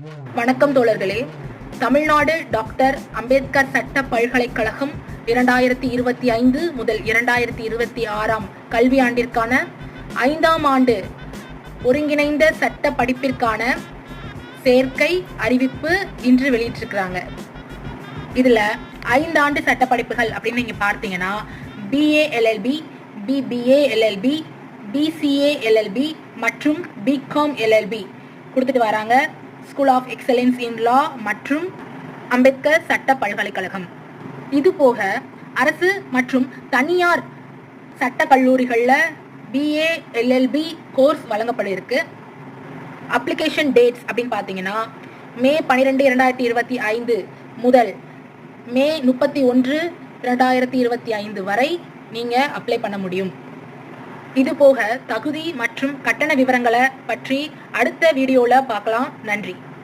வணக்கம் தோழர்களே. தமிழ்நாடு டாக்டர் அம்பேத்கர் சட்ட பல்கலைக்கழகம் இரண்டாயிரத்தி இருபத்தி ஐந்து முதல் இரண்டாயிரத்தி இருபத்தி ஆறாம் கல்வியாண்டிற்கான ஐந்தாம் ஆண்டு ஒருங்கிணைந்த சட்ட படிப்பிற்கான சேர்க்கை அறிவிப்பு இன்று வெளியிட்டிருக்கிறாங்க. இதில் ஐந்தாண்டு சட்ட படிப்புகள் அப்படின்னு நீங்கள் பார்த்தீங்கன்னா BA LLB BBA LLB BBA LLB BCA LLB மற்றும் பிகாம் எல்எல்பி கொடுத்துட்டு வராங்க. School of excellence in law மற்றும் அம்பேத்கர் சட்ட பல்கலைக்கழகம். இது போக அரசு மற்றும் தனியார் சட்ட கல்லூரிகளில் பிஏ எல்எல்பி கோர்ஸ் வழங்கப்பட இருக்கு அப்ளிகேஷன் டேட்ஸ் அப்படின்னு பார்த்தீங்கன்னா மே பன்னிரெண்டு இரண்டாயிரத்தி இருபத்தி ஐந்து முதல் மே முப்பத்தி ஒன்று இரண்டாயிரத்தி இருபத்தி ஐந்து வரை நீங்கள் அப்ளை பண்ண முடியும். இது போக தகுதி மற்றும் கட்டண விவரங்களை பற்றி அடுத்த வீடியோவில் பார்க்கலாம். நன்றி.